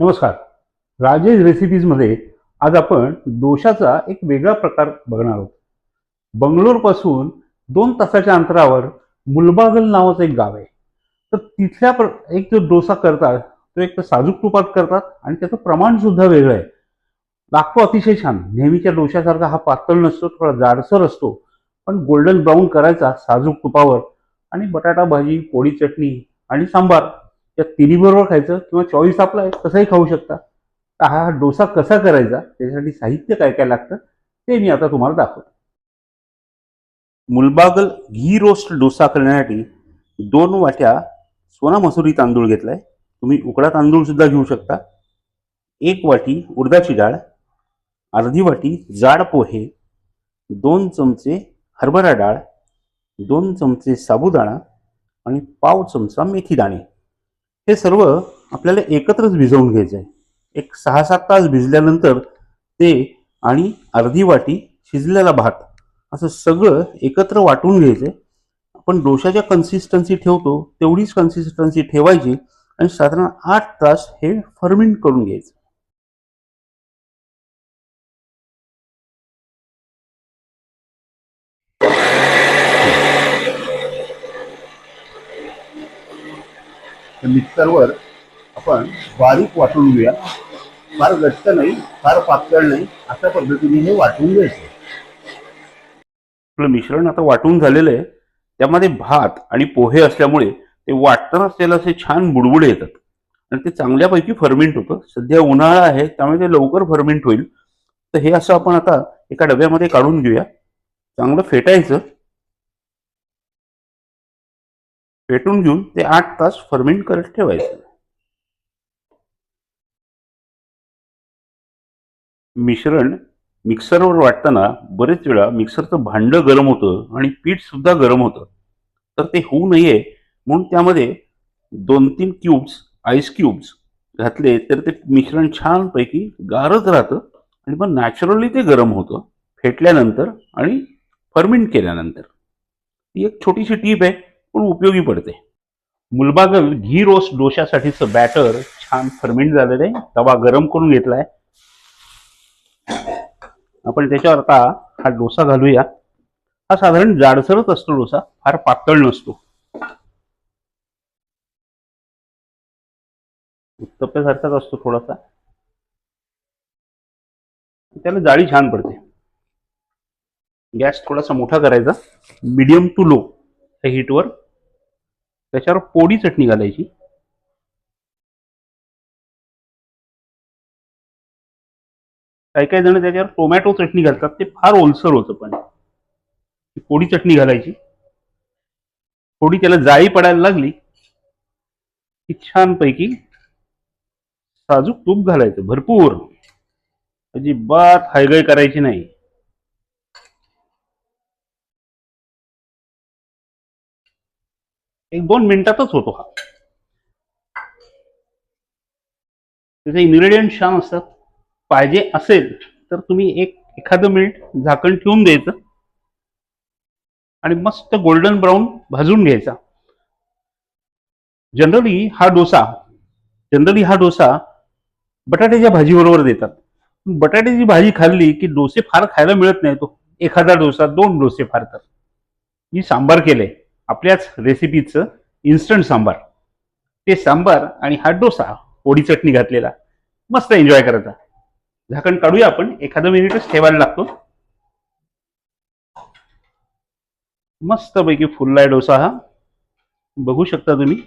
नमस्कार. राजेश रेसिपीजमध्ये आज आपण डोशाचा एक वेगळा प्रकार बघणार आहोत. बंगलोरपासून दोन तासाच्या अंतरावर मुलबागल नावाचं एक गाव आहे. तर तिथल्या प्र एक जो डोसा करतात तो एक तर साजूक तुपात करतात आणि त्याचं प्रमाणसुद्धा वेगळं आहे. लागतो अतिशय छान. नेहमीच्या डोशासारखा हा पातळ नसतो थोडा जाडसर असतो पण गोल्डन ब्राऊन करायचा साजूक तुपावर आणि बटाटा भाजी पोळी चटणी आणि सांबार या तिन्ही बरोबर खायचं किंवा चॉईस आपला आहे तसंही खाऊ शकता. तर हा डोसा कसा करायचा त्याच्यासाठी साहित्य काय काय लागतं ते मी आता तुम्हाला दाखवतो. मुलबागल घी रोस्ट डोसा करण्यासाठी दोन वाट्या सोना मसुरी तांदूळ घेतलाय. तुम्ही उकडा तांदूळ सुद्धा घेऊ शकता. एक वाटी उडदाची डाळ अर्धी वाटी जाड पोहे दोन चमचे हरभरा डाळ दोन चमचे साबुदाणा आणि पाव चमचा मेथी दाणे हे सर्व आपल्याला एकत्रच भिजवून घ्यायचं आहे एक सहा सात तास भिजल्यानंतर ते आणि अर्धी वाटी शिजलेला भात असं सगळं एकत्र वाटून घ्यायचं आपण डोशाच्या कन्सिस्टन्सी ठेवतो तेवढीच कन्सिस्टन्सी ठेवायची आणि साधारण आठ तास हे फर्मिंट करून घ्यायचं. मिक्सरवर आपण बारीक वाटून घेऊया. फार घट्ट नाही फार पातळ नाही अशा पद्धतीने हे वाटून घ्यायचं. आपलं मिश्रण आता वाटून झालेलं आहे. त्यामध्ये भात आणि पोहे असल्यामुळे ते वाटतानाच त्याला असे छान बुडबुडे येतात. आणि ते चांगल्यापैकी फर्मिंट होतं. सध्या उन्हाळा आहे त्यामुळे ते लवकर फर्मिंट होईल. तर हे असं आपण आता एका डब्यामध्ये काढून घेऊया. चांगलं फेटायचं. फेटून घेऊन ते आठ तास फर्मेंट करत ठेवायचं. मिश्रण मिक्सरवर वाटताना बरेच वेळा मिक्सरचं भांडं गरम होतं आणि पीठ सुद्धा गरम होतं. तर ते होऊ नये म्हणून त्यामध्ये दोन तीन क्यूब्स आईस क्यूब्स घातले तर ते मिश्रण छानपैकी गारच राहतं आणि मग नॅचरली ते गरम होतं. फेटल्यानंतर आणि फर्मिंट केल्यानंतर. ती एक छोटीशी टीप आहे. पण उपयोगी पडते. मुलबागल घी रोस्ट डोशासाठीचं बॅटर छान फर्मेंट झालेलं आहे. तवा गरम करून घेतलाय. आपण त्याच्यावर आता हा डोसा घालूया. हा साधारण जाडसरच असतो डोसा फार पातळ नसतो. उत्तप्यासारखाच असतो थोडासा. त्याला जाळी छान पडते. गॅस थोडासा मोठा करायचा. Medium to low. त्या हीटवर त्याच्यावर पोळी चटणी घालायची. काही काही जण त्याच्यावर टोमॅटो चटणी घालतात ते फार ओलसर होतं पण. पोडी पोळी चटणी घालायची. थोडी त्याला जाळी पडायला लागली की छानपैकी साजूक तूप घालायचं भरपूर. अजिबात हायगय करायची नाही. एक दोन मिनिटातच होतो हा. त्याचे इन्ग्रेडियंट छान असतात. पाहिजे असेल तर तुम्ही एक एखादं मिनिट झाकण ठेवून द्यायचं. आणि मस्त गोल्डन ब्राऊन भाजून घ्यायचा. जनरली हा डोसा जनरली हा डोसा बटाट्याच्या भाजीबरोबर देतात. बटाट्याची भाजी खाल्ली की डोसे फार खायला मिळत नाही तो. एखादा डोसा दोन डोसे फार तर. मी सांबार केले आपल्याच रेसिपीचं इन्स्टंट सांबार. ते सांबार आणि हा डोसा पोळी चटणी घातलेला. मस्त एन्जॉय करायचा. झाकण काढूया आपण. एखादं मिनिटच ठेवायला लागतो. मस्तपैकी फुललाय डोसा हा. बघू शकता तुम्ही.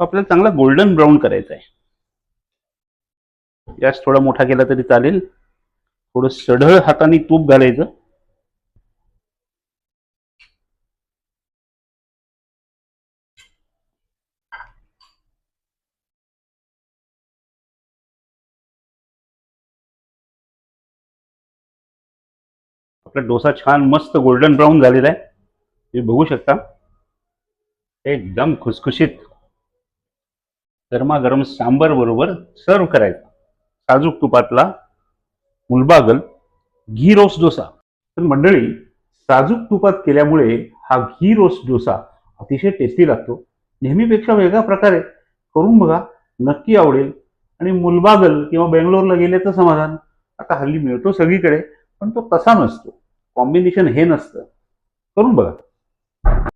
आपल्याला चांगला गोल्डन ब्राऊन करायचा आहे. गॅस थोडा मोठा केला तरी चालेल. थोडं सढळ हाताने तूप घालायचं. आपला डोसा छान मस्त गोल्डन ब्राऊन झालेला आहे. तुम्ही बघू शकता. एकदम खुसखुशीत. गरमागरम सांबर बरोबर सर्व करायचा. साजूक तुपातला मुलबागल घी रोस डोसा. तर मंडळी साजूक तुपात केल्यामुळे हा घी रोस डोसा अतिशय टेस्टी लागतो. नेहमीपेक्षा वेगळा प्रकारे करून बघा नक्की आवडेल. आणि मुलबागल किंवा बेंगलोरला गेले तर समाधान. आता हल्ली मिळतो सगळीकडे. पण तो तसा नसतो. कॉम्बिनेशन हे नसतं. करून बघा.